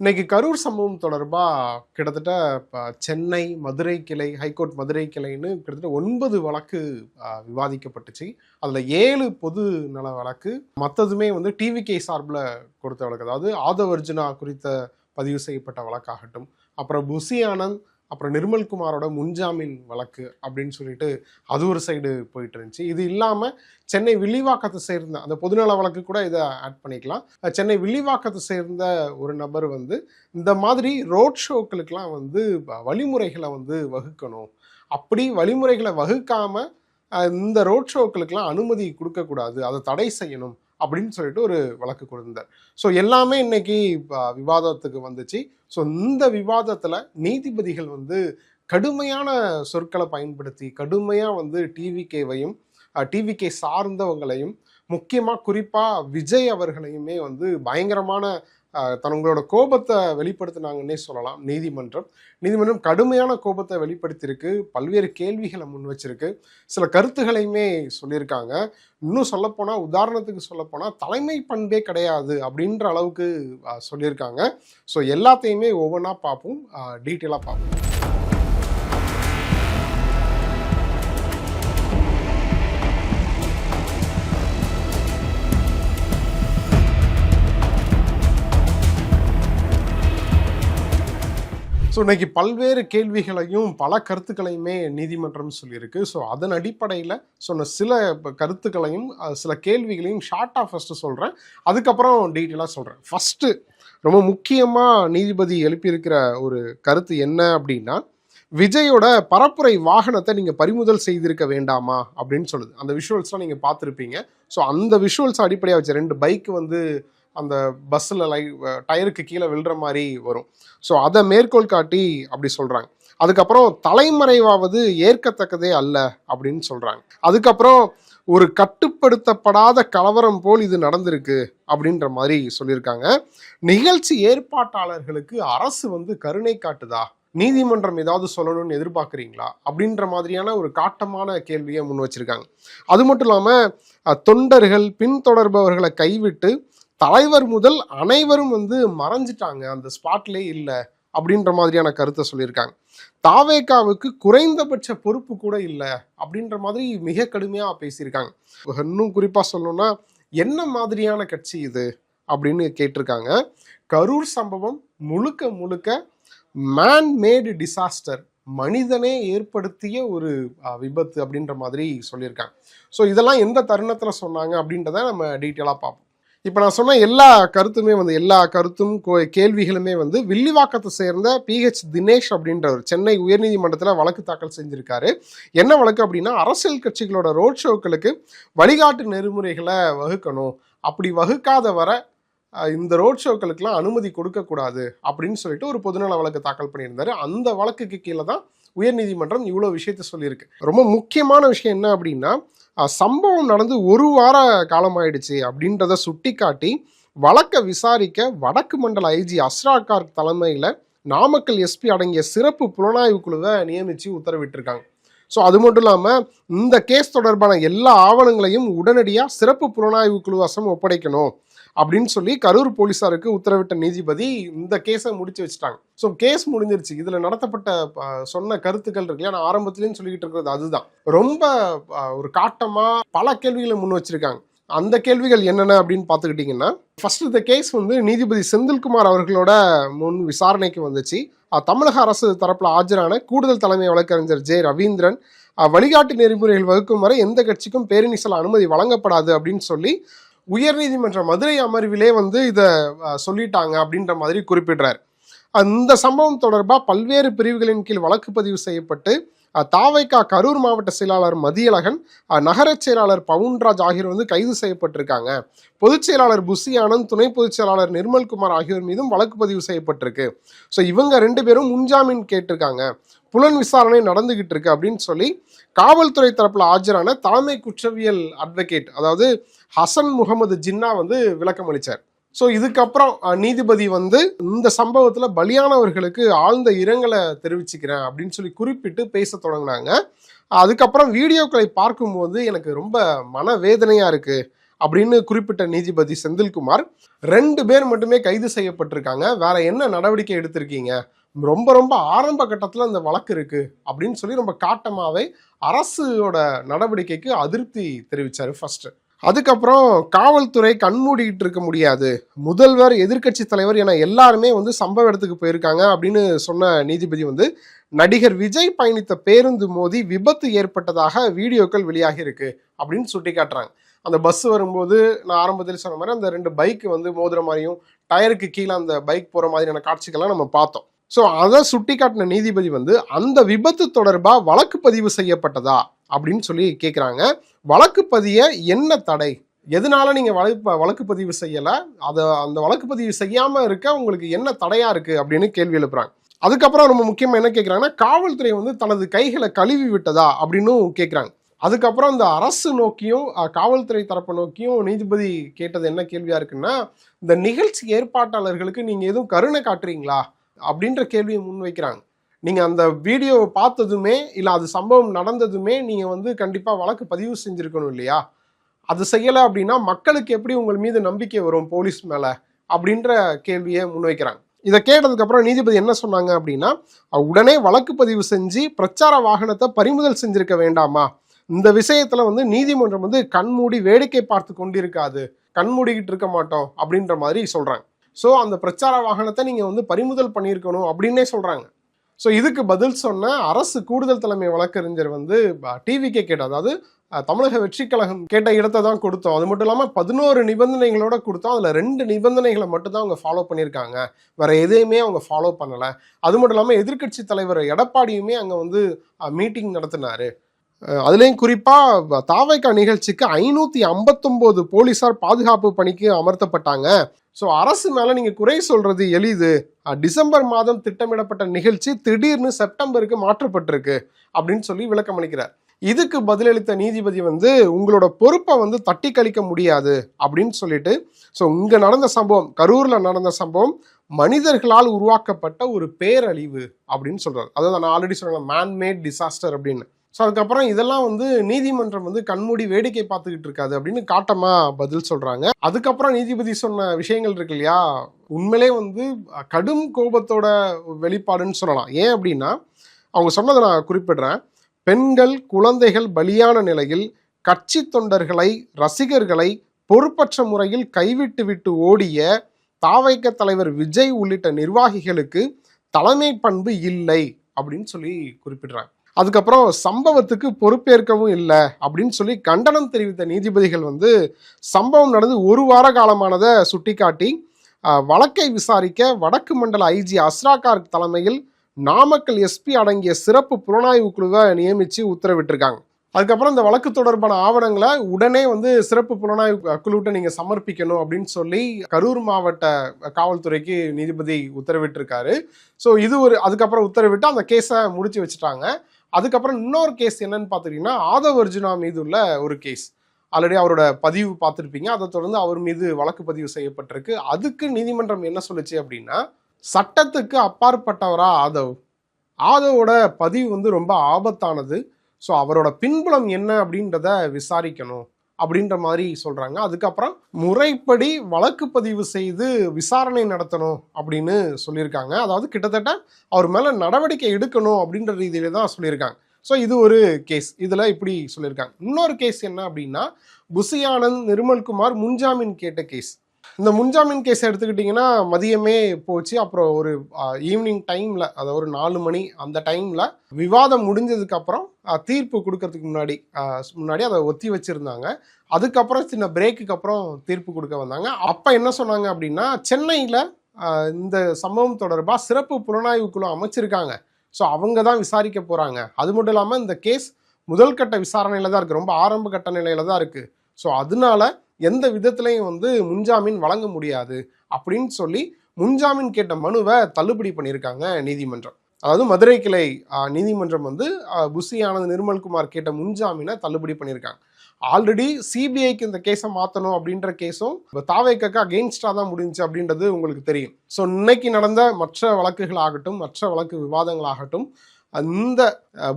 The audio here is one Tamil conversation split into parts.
இன்னைக்கு கரூர் சம்பவம் தொடர்பாக கிட்டத்தட்ட இப்போ சென்னை மதுரை கிளை ஹைகோர்ட் மதுரை கிளைன்னு கிட்டத்தட்ட ஒன்பது வழக்கு விவாதிக்கப்பட்டுச்சு. அதில் ஏழு பொது நல வழக்கு மற்றதுமே வந்து டிவிகே சார்பில் கொடுத்த வழக்கு. அதாவது ஆதவர்ஜுனா குறித்த பதிவு செய்யப்பட்ட வழக்காகட்டும். அப்புறம் புசி ஆனந்த் அப்புறம் நிர்மல்குமாரோட முன்ஜாமீன் வழக்கு அப்படின்னு சொல்லிட்டு அது ஒரு சைடு போயிட்டு இருந்துச்சு. இது இல்லாமல் சென்னை வில்லிவாக்கத்தை சேர்ந்த அந்த பொதுநல வழக்கு கூட இதை ஆட் பண்ணிக்கலாம். சென்னை வில்லிவாக்கத்தை சேர்ந்த ஒரு நபர் வந்து இந்த மாதிரி ரோட் ஷோக்களுக்கெல்லாம் வந்து வ- வழிமுறைகளை வந்து வகுக்கணும். அப்படி வழிமுறைகளை வகுக்காமல் இந்த ரோட் ஷோக்களுக்கெல்லாம் அனுமதி கொடுக்கக்கூடாது. அதை தடை செய்யணும். அப்படின்னு சொல்லிட்டு ஒரு வழக்கு கொடுத்தார். ஸோ எல்லாமே இன்னைக்கு விவாதத்துக்கு வந்துச்சு. ஸோ இந்த விவாதத்தில் நீதிபதிகள் வந்து கடுமையான சொற்களை பயன்படுத்தி கடுமையாக வந்து டிவிகேவையும் டிவிகே சார்ந்தவங்களையும் முக்கியமாக குறிப்பாக விஜய் அவர்களையுமே வந்து பயங்கரமான தனங்களோட தங்களோட கோபத்தை வெளிப்படுத்தினாங்கன்னே சொல்லலாம். நீதிமன்றம். நீதிமன்றம் கடுமையான கோபத்தை வெளிப்படுத்தியிருக்கு. பல்வேறு கேள்விகளை முன் வச்சிருக்கு. சில கருத்துகளையுமே சொல்லியிருக்காங்க. இன்னும் சொல்லப்போனால் உதாரணத்துக்கு சொல்லப்போனால் தலைமை பண்பே கிடையாது அப்படின்ற அளவுக்கு சொல்லியிருக்காங்க. ஸோ எல்லாத்தையுமே ஒவ்வொன்றா பார்ப்போம். டீட்டெயிலாக பார்ப்போம். ஸோ இன்னைக்கு பல்வேறு கேள்விகளையும் பல கருத்துக்களையுமே நீதிமன்றம் சொல்லியிருக்கு. ஸோ அதன் அடிப்படையில் சொன்ன சில கருத்துக்களையும் சில கேள்விகளையும் ஷார்ட்டாக ஃபஸ்ட்டு சொல்கிறேன் அதுக்கப்புறம் டீட்டெயிலாக சொல்கிறேன் ஃபஸ்ட்டு ரொம்ப முக்கியமாக நீதிபதி எழுப்பியிருக்கிற ஒரு கருத்து என்ன அப்படின்னா விஜயோட பரப்புரை வாகனத்தை நீங்கள் பறிமுதல் செய்திருக்க வேண்டாமா அப்படின்னு சொல்லுது. அந்த விஷுவல்ஸ்லாம் நீங்கள் பார்த்துருப்பீங்க. ஸோ அந்த விஷுவல்ஸ் அடிப்படையாக வச்சு ரெண்டு பைக் வந்து அந்த பஸ்ஸில் லை டயருக்கு கீழே விழுற மாதிரி வரும். ஸோ அதை மேற்கோள் காட்டி அப்படி சொல்கிறாங்க அதுக்கப்புறம் தலைமறைவாவது ஏற்கத்தக்கதே அல்ல அப்படின்னு சொல்கிறாங்க அதுக்கப்புறம் ஒரு கட்டுப்படுத்தப்படாத கலவரம் போல் இது நடந்திருக்கு அப்படின்ற மாதிரி சொல்லியிருக்காங்க. நிகழ்ச்சி ஏற்பாட்டாளர்களுக்கு அரசு வந்து கருணை காட்டுதா? நீதிமன்றம் ஏதாவது சொல்லணும்னு எதிர்பார்க்குறீங்களா? அப்படின்ற மாதிரியான ஒரு காட்டமான கேள்வியை முன் வச்சிருக்காங்க. அது மட்டும் இல்லாமல் தொண்டர்கள் பின்தொடர்பவர்களை கைவிட்டு தலைவர் முதல் அனைவரும் வந்து மறைஞ்சிட்டாங்க. அந்த ஸ்பாட்லே இல்லை அப்படின்ற மாதிரியான கருத்தை சொல்லியிருக்காங்க. தாவேக்காவுக்கு குறைந்தபட்ச பொறுப்பு கூட இல்லை அப்படின்ற மாதிரி மிக கடுமையாக பேசியிருக்காங்க. இன்னும் குறிப்பாக சொல்லணும்னா என்ன மாதிரியான கட்சி இது அப்படின்னு கேட்டிருக்காங்க. கரூர் சம்பவம் முழுக்க முழுக்க மேன் மேடு டிசாஸ்டர் மனிதனே ஏற்படுத்திய ஒரு விபத்து அப்படின்ற மாதிரி சொல்லியிருக்காங்க. ஸோ இதெல்லாம் எந்த தருணத்தில் சொன்னாங்க அப்படின்றத நம்ம டீட்டெயிலாக பார்ப்போம். இப்போ நான் சொன்ன எல்லா கருத்துமே வந்து எல்லா கருத்தும் கோ- கேள்விகளுமே வந்து வில்லிவாக்கத்தை சேர்ந்த பிஹெச் தினேஷ் அப்படின்றவர் சென்னை உயர்நீதிமன்றத்தில் வழக்கு தாக்கல் செஞ்சுருக்காரு. என்ன வழக்கு அப்படின்னா அரசியல் கட்சிகளோட ரோட் ஷோக்களுக்கு வழிகாட்டு நெறிமுறைகளை வகுக்கணும். அப்படி வகுக்காத வர இந்த ரோட் ஷோக்களுக்கெல்லாம் அனுமதி கொடுக்கக்கூடாது அப்படின்னு சொல்லிட்டு ஒரு பொதுநல வழக்கு தாக்கல் பண்ணியிருந்தாரு. அந்த வழக்குக்கு கீழே தான் உயர்நீதிமன்றம் இவ்வளோ விஷயத்த சொல்லியிருக்கு. ரொம்ப முக்கியமான விஷயம் என்ன அப்படின்னா சம்பவம் நடந்து ஒரு வார காலம் ஆயிடுச்சு அப்படின்றத சுட்டிக்காட்டி வழக்கை விசாரிக்க வடக்கு மண்டல ஐஜி அஸ்ரா கார்க் தலைமையில் நாமக்கல் எஸ்பி அடங்கிய சிறப்பு புலனாய்வு குழுவை நியமித்து உத்தரவிட்டிருக்காங்க. ஸோ அது மட்டும் இல்லாமல் இந்த கேஸ் தொடர்பான எல்லா ஆவணங்களையும் உடனடியாக சிறப்பு புலனாய்வு குழு வசம் ஒப்படைக்கணும். அப்படின்னு சொல்லி கரூர் போலீஸாருக்கு உத்தரவிட்ட நீதிபதி இந்த கேஸை முடிச்சு வச்சுட்டாங்க. ஸோ கேஸ் முடிஞ்சிருச்சு. இதில் நடத்தப்பட்ட சொன்ன கருத்துக்கள் இருக்கு இல்லையா? நான் ஆரம்பத்துலேயும் சொல்லிக்கிட்டு இருக்கிறது அதுதான். ரொம்ப ஒரு காட்டமாக பல கேள்விகளை முன் வச்சிருக்காங்க. அந்த கேள்விகள் என்னென்ன அப்படின்னு பார்த்துக்கிட்டிங்கன்னா ஃபர்ஸ்ட் இந்த கேஸ் வந்து நீதிபதி செந்தில்குமார் அவர்களோட முன் விசாரணைக்கு வந்துச்சு. தமிழக அரசு தரப்பில் ஆஜரான கூடுதல் தலைமை வழக்கறிஞர் ஜெ. ரவீந்திரன் வழிகாட்டு நெறிமுறைகள் வகுக்கும் வரை எந்த கட்சிக்கும் பேரணி அனுமதி வழங்கப்படாது அப்படின்னு சொல்லி உயர்நீதிமன்ற மதுரை அமர்விலே வந்து இதை சொல்லிட்டாங்க அப்படின்ற மாதிரி குறிப்பிடுறார். அந்த சம்பவம் தொடர்பாக பல்வேறு பிரிவுகளின் கீழ் வழக்கு பதிவு செய்யப்பட்டு தாவைக்கா கரூர் மாவட்ட செயலாளர் மதியழகன் நகரச் செயலாளர் பவுன்ராஜ் ஆகியோர் வந்து கைது செய்யப்பட்டிருக்காங்க. பொதுச் செயலாளர் புசி ஆனந்த் துணை பொதுச் செயலாளர் நிர்மல்குமார் ஆகியோர் மீதும் வழக்கு பதிவு செய்யப்பட்டிருக்கு. ஸோ இவங்க ரெண்டு பேரும் முன்ஜாமீன் கேட்டிருக்காங்க. புலன் விசாரணை நடந்துகிட்டு இருக்கு அப்படின்னு சொல்லி காவல்துறை தரப்பில் ஆஜரான தலைமை குற்றவியல் அட்வொகேட் அதாவது ஹசன் முகமது ஜின்னா வந்து விளக்கம் அளித்தார் ஸோ இதுக்கப்புறம் நீதிபதி வந்து இந்த சம்பவத்தில் பலியானவர்களுக்கு ஆழ்ந்த இரங்கலை தெரிவிச்சுக்கிறேன் அப்படின்னு சொல்லி குறிப்பிட்டு பேச தொடங்கினாங்க. அதுக்கப்புறம் வீடியோக்களை பார்க்கும்போது எனக்கு ரொம்ப மனவேதனையாக இருக்குது அப்படின்னு குறிப்பிட்ட நீதிபதி செந்தில்குமார் ரெண்டு பேர் மட்டுமே கைது செய்யப்பட்டிருக்காங்க. வேற என்ன நடவடிக்கை எடுத்திருக்கீங்க? ரொம்ப ரொம்ப ஆரம்ப கட்டத்தில் இந்த வழக்கு இருக்கு அப்படின்னு சொல்லி ரொம்ப காட்டமாகவே அரசோட நடவடிக்கைக்கு அதிருப்தி தெரிவித்தார் ஃபர்ஸ்ட்டு அதுக்கப்புறம் காவல்துறை கண்மூடிக்கிட்டு இருக்க முடியாது. முதல்வர் எதிர்க்கட்சி தலைவர் என எல்லாருமே வந்து சம்பவ இடத்துக்கு போயிருக்காங்க அப்படின்னு சொன்ன நீதிபதி வந்து நடிகர் விஜய் பயணித்த பேருந்து மோதி விபத்து ஏற்பட்டதாக வீடியோக்கள் வெளியாகி இருக்கு அப்படின்னு சுட்டி காட்டுறாங்க அந்த பஸ் வரும்போது நான் ஆரம்பத்தில் சொன்ன மாதிரி அந்த ரெண்டு பைக் வந்து மோதுற மாதிரியும் டயருக்கு கீழே அந்த பைக் போற மாதிரியான காட்சிகள்லாம் நம்ம பார்த்தோம். ஸோ அதை சுட்டி காட்டின நீதிபதி வந்து அந்த விபத்து தொடர்பாக வழக்கு பதிவு செய்யப்பட்டதா? அப்படின்னு சொல்லி கேட்குறாங்க வழக்கு பதிய என்ன தடை? எதனால நீங்கள் வழக்கு வழக்கு பதிவு செய்யலை? அதை அந்த வழக்கு பதிவு செய்யாமல் இருக்க உங்களுக்கு என்ன தடையாக இருக்குது அப்படின்னு கேள்வி எழுப்புறாங்க. அதுக்கப்புறம் ரொம்ப முக்கியமாக என்ன கேட்குறாங்கன்னா காவல்துறை வந்து தனது கைகளை கழுவி விட்டதா அப்படின்னும் கேட்குறாங்க அதுக்கப்புறம் இந்த அரசு நோக்கியும் காவல்துறை தரப்பு நோக்கியும் நீதிபதி கேட்டது என்ன கேள்வியாக இருக்குன்னா இந்த நிகழ்ச்சி ஏற்பாட்டாளர்களுக்கு நீங்கள் எதுவும் கருணை காட்டுறீங்களா? அப்படின்ற கேள்வியை முன்வைக்கிறாங்க. நீங்கள் அந்த வீடியோவை பார்த்ததுமே இல்லை அது சம்பவம் நடந்ததுமே நீங்கள் வந்து கண்டிப்பாக வழக்கு பதிவு செஞ்சுருக்கணும் இல்லையா? அது செய்யலை அப்படின்னா மக்களுக்கு எப்படி உங்கள் மீது நம்பிக்கை வரும் போலீஸ் மேலே? அப்படின்ற கேள்வியை முன்வைக்கிறாங்க. இதை கேட்டதுக்கப்புறம் நீதிபதி என்ன சொன்னாங்க அப்படின்னா உடனே வழக்கு பதிவு செஞ்சு பிரச்சார வாகனத்தை பறிமுதல் செஞ்சிருக்க வேண்டாமா? இந்த விஷயத்துல வந்து நீதிமன்றம் வந்து கண்மூடி வேடிக்கை பார்த்து கொண்டிருக்காது. கண்மூடிக்கிட்டு இருக்க மாட்டோம் அப்படின்ற மாதிரி சொல்றாங்க. ஸோ அந்த பிரச்சார வாகனத்தை நீங்க வந்து பறிமுதல் பண்ணியிருக்கணும் அப்படின்னே சொல்றாங்க. ஸோ இதுக்கு பதில் சொன்ன அரசு கூடுதல் தலைமை வழக்கறிஞர் வந்து டிவிக்கே கேட்டார். அதாவது தமிழக வெற்றி கழகம் கேட்ட இடத்தை தான் கொடுத்தோம். அது மட்டும் இல்லாமல் பதினோரு நிபந்தனைகளோட கொடுத்தோம். அதில் ரெண்டு நிபந்தனைகளை மட்டும்தான் அவங்க ஃபாலோ பண்ணியிருக்காங்க. வேற எதையுமே அவங்க ஃபாலோ பண்ணலை. அது மட்டும் இல்லாமல் எதிர்க்கட்சி தலைவர் எடப்பாடியுமே அங்கே வந்து மீட்டிங் நடத்தினாரு. அதுலேயும் குறிப்பாக தாவைக்கா நிகழ்ச்சிக்கு ஐநூற்றி ஐம்பத்தொம்போது போலீஸார் பாதுகாப்பு பணிக்கு அமர்த்தப்பட்டாங்க. ஸோ அரசு மேலே நீங்கள் குறை சொல்கிறது எளிது. டிசம்பர் மாதம் திட்டமிடப்பட்ட நிகழ்ச்சி திடீர்னு செப்டம்பருக்கு மாற்றப்பட்டிருக்கு அப்படின்னு சொல்லி விளக்கம் அளிக்கிறார். இதுக்கு பதிலளித்த நீதிபதி வந்து உங்களோட பொறுப்பை வந்து தட்டி கழிக்க முடியாது அப்படின்னு சொல்லிட்டு ஸோ இங்கே நடந்த சம்பவம் கரூரில் நடந்த சம்பவம் மனிதர்களால் உருவாக்கப்பட்ட ஒரு பேரழிவு அப்படின்னு சொல்கிறார் அதாவது நான் ஆல்ரெடி சொன்னேன் மேன்மேட் டிசாஸ்டர் அப்படின்னு. ஸோ அதுக்கப்புறம் இதெல்லாம் வந்து நீதிமன்றம் வந்து கண்மூடி வேடிக்கை பார்த்துக்கிட்டு இருக்காது அப்படின்னு காட்டமா பதில் சொல்றாங்க. அதுக்கப்புறம் நீதிபதி சொன்ன விஷயங்கள் இருக்கு இல்லையா? உண்மையிலே வந்து கடும் கோபத்தோட வெளிப்பாடுன்னு சொல்லலாம். ஏன் அப்படின்னா அவங்க சொன்னதை நான் குறிப்பிடுறேன். பெண்கள் குழந்தைகள் பலியான நிலையில் கட்சி தொண்டர்களை ரசிகர்களை பொறுப்பற்ற முறையில் கைவிட்டு விட்டு ஓடிய தாவைக்க தலைவர் விஜய் உள்ளிட்ட நிர்வாகிகளுக்கு தலைமை பண்பு இல்லை அப்படின்னு சொல்லி குறிப்பிடுறாங்க. அதுக்கப்புறம் சம்பவத்துக்கு பொறுப்பேற்கவும் இல்லை அப்படின்னு சொல்லி கண்டனம் தெரிவித்த நீதிபதிகள் வந்து சம்பவம் நடந்து ஒரு வார காலமானதை சுட்டிக்காட்டி வழக்கை விசாரிக்க வடக்கு மண்டல ஐஜி அஸ்ராகார் தலைமையில் நாமக்கல் எஸ்பி அடங்கிய சிறப்பு புலனாய்வு குழுவை நியமித்து உத்தரவிட்டிருக்காங்க. அதுக்கப்புறம் இந்த வழக்கு தொடர்பான ஆவணங்களை உடனே வந்து சிறப்பு புலனாய்வு குழுவிட்ட நீங்கள் சமர்ப்பிக்கணும் அப்படின்னு சொல்லி கரூர் மாவட்ட காவல்துறைக்கு நீதிபதி உத்தரவிட்டிருக்காரு. ஸோ இது ஒரு அதுக்கப்புறம் உத்தரவிட்டு அந்த கேஸை முடிச்சு வச்சுட்டாங்க. அதுக்கப்புறம் இன்னொரு கேஸ் என்னன்னு பார்த்துக்கிட்டிங்கன்னா ஆதவ் அர்ஜுனா மீது உள்ள ஒரு கேஸ் ஆல்ரெடி அவரோட பதிவு பார்த்துருப்பீங்க. அதை தொடர்ந்து அவர் மீது வழக்கு பதிவு செய்யப்பட்டிருக்கு. அதுக்கு நீதிமன்றம் என்ன சொல்லுச்சு அப்படின்னா சட்டத்துக்கு அப்பாற்பட்டவரா ஆதவ். ஆதவோட பதிவு வந்து ரொம்ப ஆபத்தானது. ஸோ அவரோட பின்புலம் என்ன அப்படின்றத விசாரிக்கணும். அப்படின்ற மாதிரி சொல்கிறாங்க அதுக்கப்புறம் முறைப்படி வழக்கு பதிவு செய்து விசாரணை நடத்தணும் அப்படின்னு சொல்லியிருக்காங்க. அதாவது கிட்டத்தட்ட அவர் மேலே நடவடிக்கை எடுக்கணும் அப்படின்ற ரீதியில தான் சொல்லியிருக்காங்க. ஸோ இது ஒரு கேஸ் இதில் இப்படி சொல்லியிருக்காங்க. இன்னொரு கேஸ் என்ன அப்படின்னா புசியானந்த் நிர்மல்குமார் முன்ஜாமீன் கேட்ட கேஸ் இந்த முன்ஜாமீன் கேஸ் எடுத்துக்கிட்டிங்கன்னா மதியமே போச்சு. அப்புறம் ஒரு ஈவினிங் டைமில் அதாவது ஒரு நாலு மணி அந்த டைமில் விவாதம் முடிஞ்சதுக்கு அப்புறம் தீர்ப்பு கொடுக்கறதுக்கு முன்னாடி முன்னாடி அதை ஒத்தி வச்சுருந்தாங்க. அதுக்கப்புறம் சின்ன பிரேக்குக்கு அப்புறம் தீர்ப்பு கொடுக்க வந்தாங்க. அப்போ என்ன சொன்னாங்க அப்படின்னா சென்னையில் இந்த சம்பவம் தொடர்பாக சிறப்பு புலனாய்வு குழு அமைச்சிருக்காங்க. ஸோ அவங்க தான் விசாரிக்க போகிறாங்க அது மட்டும் இல்லாமல் இந்த கேஸ் முதல் கட்ட விசாரணையில் தான் இருக்குது ரொம்ப ஆரம்ப கட்ட நிலையில் தான் இருக்குது ஸோ அதனால எந்த விதத்துலையும் வந்து முன்ஜாமீன் வழங்க முடியாது அப்படின்னு சொல்லி முன்ஜாமீன் கேட்ட மனுவை தள்ளுபடி பண்ணியிருக்காங்க நீதிமன்றம். அதாவது மதுரை கிளை நீதிமன்றம் வந்து ஆஹ், நிர்மல்குமார் கேட்ட முன்ஜாமீனை தள்ளுபடி பண்ணியிருக்காங்க. ஆல்ரெடி சிபிஐக்கு இந்த கேஸை மாற்றணும் அப்படின்ற கேஸும் தாவேக்கக்கு அகெயின்ஸ்டாக தான் முடிஞ்சுச்சு அப்படின்றது உங்களுக்கு தெரியும். ஸோ இன்னைக்கு நடந்த மற்ற வழக்குகள் ஆகட்டும் மற்ற வழக்கு விவாதங்களாகட்டும் அந்த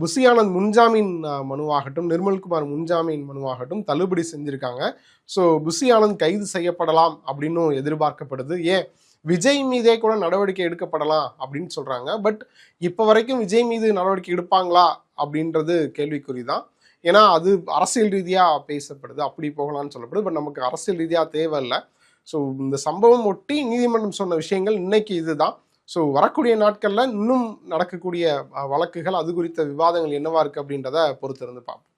புசியானந்த் ஆனந்த் முன்ஜாமீன் மனுவாகட்டும் நிர்மல்குமார் முன்ஜாமீன் மனுவாகட்டும் தள்ளுபடி செஞ்சுருக்காங்க. ஸோ புசி ஆனந்த் கைது செய்யப்படலாம் அப்படின்னும் எதிர்பார்க்கப்படுது. ஏன்? விஜய் மீதே கூட நடவடிக்கை எடுக்கப்படலாம் அப்படின்னு சொல்கிறாங்க பட் இப்போ வரைக்கும் விஜய் மீது நடவடிக்கை எடுப்பாங்களா அப்படின்றது கேள்விக்குறி தான் ஏன்னா அது அரசியல் ரீதியாக பேசப்படுது. அப்படி போகலாம்னு சொல்லப்படுது. பட் நமக்கு அரசியல் ரீதியாக தேவையில்லை. ஸோ இந்த சம்பவம் ஒட்டி நீதிமன்றம் சொன்ன விஷயங்கள் இன்னைக்கு இதுதான். ஸோ வரக்கூடிய நாட்களில் இன்னும் நடக்கக்கூடிய வழக்குகள் அது குறித்த விவாதங்கள் என்னவா இருக்கு அப்படின்றத பொறுத்திருந்து பார்ப்போம்.